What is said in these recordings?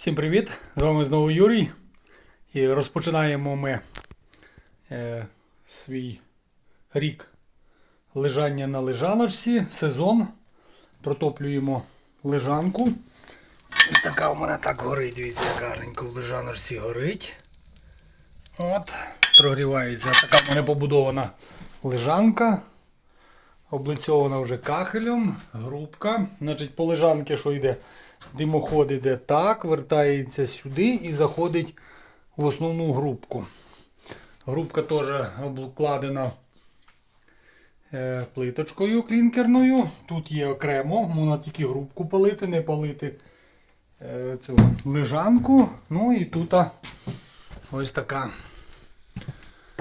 Всім привіт! З вами знову Юрій. І розпочинаємо ми е, свій рік лежання на лежаночці, сезон. Протоплюємо лежанку. Така у мене так горить, дивіться, як гарненько в лежаночці горить. От, прогрівається. Така в мене побудована лежанка. Облицьована вже кахелем, грубка. Значить, по лежанки, що йде? Димоход йде так, вертається сюди і заходить в основну грубку. Грубка теж обкладена е, плиточкою клінкерною. Тут є окремо, можна тільки грубку палити, не палити е, цю лежанку. Ну і тут ось така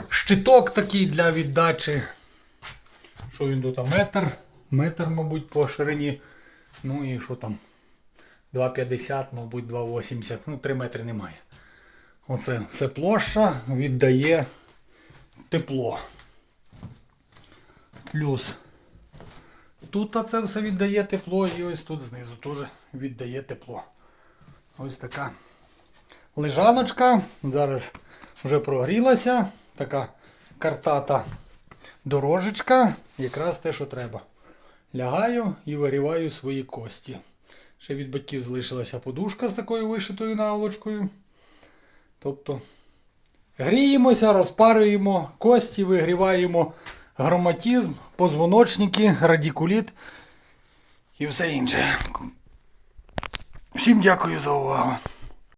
щиток такий для віддачі. Що він тут? Метр. Метр, мабуть, по ширині. Ну і що там? 2,50, мабуть, 2,80. Ну, 3 метри немає. Оце це площа віддає тепло. Плюс тут це все віддає тепло і ось тут знизу теж віддає тепло. Ось така лежаночка. Зараз вже прогрілася. Така картата дорожечка. Якраз те, що треба. Лягаю і вигріваю свої кості. Ще від батьків залишилася подушка з такою вишитою наволочкою. Тобто гріємося, розпарюємо кості, вигріваємо громатизм, позвоночники, радикуліт і все інше. Всім дякую за увагу.